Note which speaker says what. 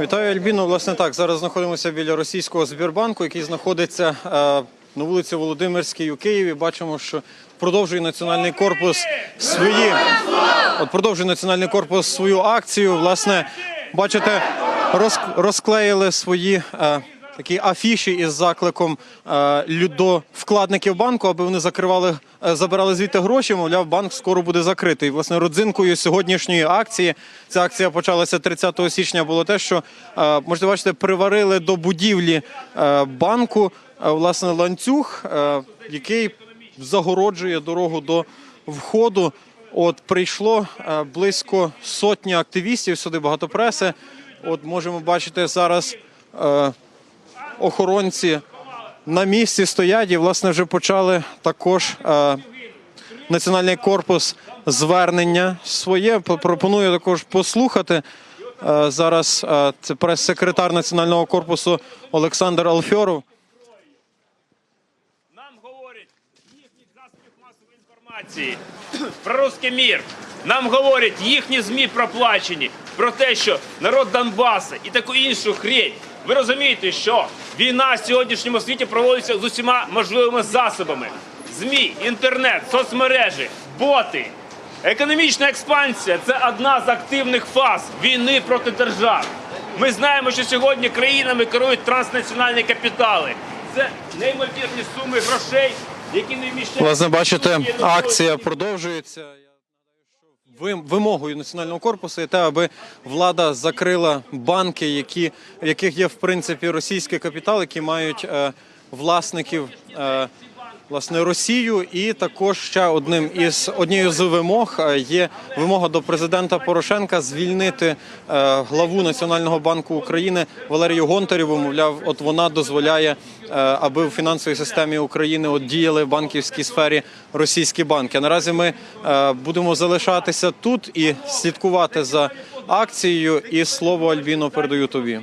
Speaker 1: Вітаю Альбіно. Власне так, зараз знаходимося біля російського Збірбанку, який знаходиться е, на вулиці Володимирській у Києві. Бачимо, що продовжує національний корпус свої от продовжує національний корпус свою акцію. Власне, бачите, роз, розклеїли свої. Такі афіші із закликом е, до вкладників банку, аби вони закривали, е, забирали звідти гроші. Мовляв, банк скоро буде закритий. Власне, родзинкою сьогоднішньої акції. Ця акція почалася 30 січня. Було те, що е, можете бачити, приварили до будівлі банку власне ланцюг, який загороджує дорогу до входу. От прийшло близько сотні активістів сюди, багато преси. От можемо бачити зараз. Охоронці на місці стоять і власне вже почали також е, національний корпус звернення своє. Пропоную також послухати. Е, зараз е, це прес-секретар національного корпусу Олександр Алфьоров.
Speaker 2: Нам говорять їхні засобів масової інформації про русський мір. Нам говорять їхні ЗМІ проплачені про те, що народ Донбасу і таку іншу хрень. Ви розумієте, що війна в сьогоднішньому світі проводиться з усіма можливими засобами: ЗМІ, інтернет, соцмережі, боти. Економічна експансія це одна з активних фаз війни проти держав. Ми знаємо, що сьогодні країнами керують транснаціональні капітали. Це неймовірні суми грошей, які не вміщають.
Speaker 1: Власне, бачите, акція продовжується. Вимогою національного корпусу є те, аби влада закрила банки, які, в яких є в принципі російський капітал, які мають е, власників. Е, Власне, Росію, і також ще одним із однією з вимог е, є вимога до президента Порошенка звільнити е, главу Національного банку України Валерію Гонтарєву. Мовляв, от вона дозволяє, е, аби в фінансовій системі України от діяли в банківській сфері російські банки. Наразі ми будемо залишатися тут і слідкувати за акцією. І слово Альбіно передаю тобі.